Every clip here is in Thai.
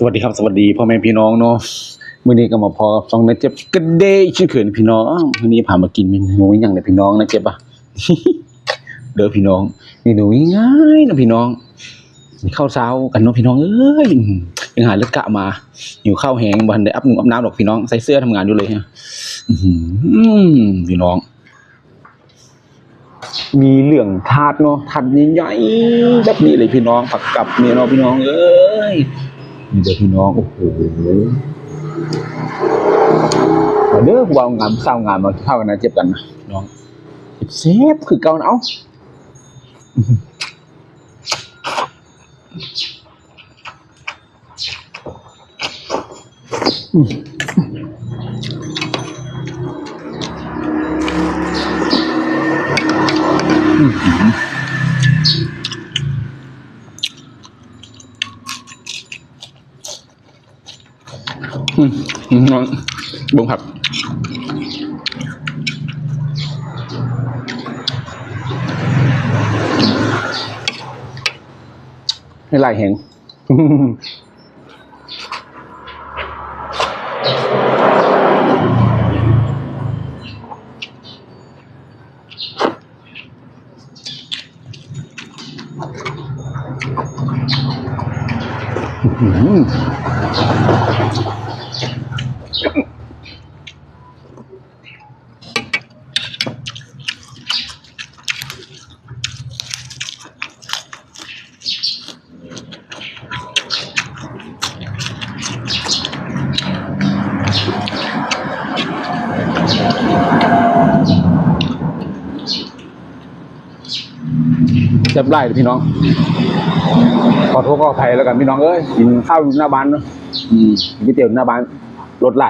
สวัสดีครับสวัสดีพ่อแม่พี่น้องเนาะมื้อนี้ก็มาพอกับสองนะเจ็บกันเด้ชื่อเขินพี่น้องมื้อนี้พามากินเมนูอย่างเด้อพี่น้องนะเจ็บอะเด้อพี่น้องเมนูง่ายนะพี่น้องข้าวเช้ากันเนาะพี่น้องเอ้ยยังหาเลือกกะมาหิวข้าวแห้งบันได้อัพนุ่งอัพน้ำหรอกพี่น้องใส่เสื้อทำงานอยู่เลยฮะพี่น้อง มีเหลืองทาดเนาะทาดใหญ่ๆแบบนี้เลยพี่น้องผักกับเนี่ยเนาะพี่น้องเอ้ย นี่เด้อพี่น้องโอ้โหมาเด้อวาวงามข้าวงามมาเข้ากันนะเจ็บกันนะพี่น้องเซฟคือเก่านะเอ้าอืมพี่ น้องบุ้งผักให้ลายแหงอื เจ็บไล่พี่น้อง ขอโทษขออภัยแล้วกันพี่น้องเอ้ยกินข้าวอยู่หน้าบ้านเนาะอืมก๋วยเตี๋ยวหน้าบ้านรถไหล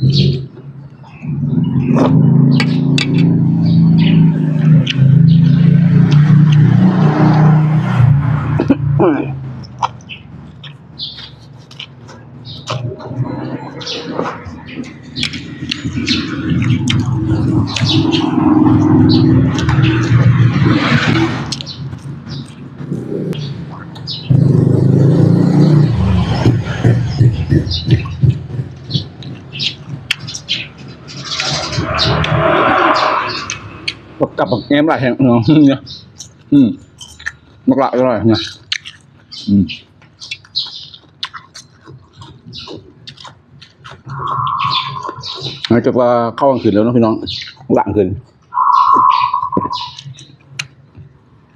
อืม บักกับบักแง้มหลายแห่งเนาะเนี่ยอืมบักละอร่อยเนี่ยอืมหลังจากว่าเข้ากลางคืนแล้วเนาะพี่น้องหลังคืน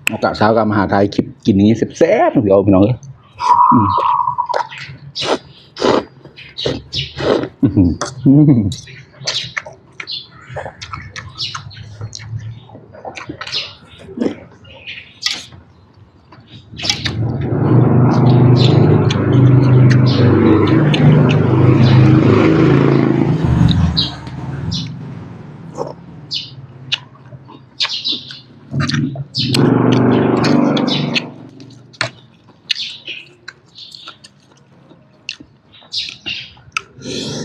โอกาสเช้ากับมหาไทยคลิปกินอย่างนี้แซ่บๆเดี๋ยวพี่น้องเอ้ยอืม อื้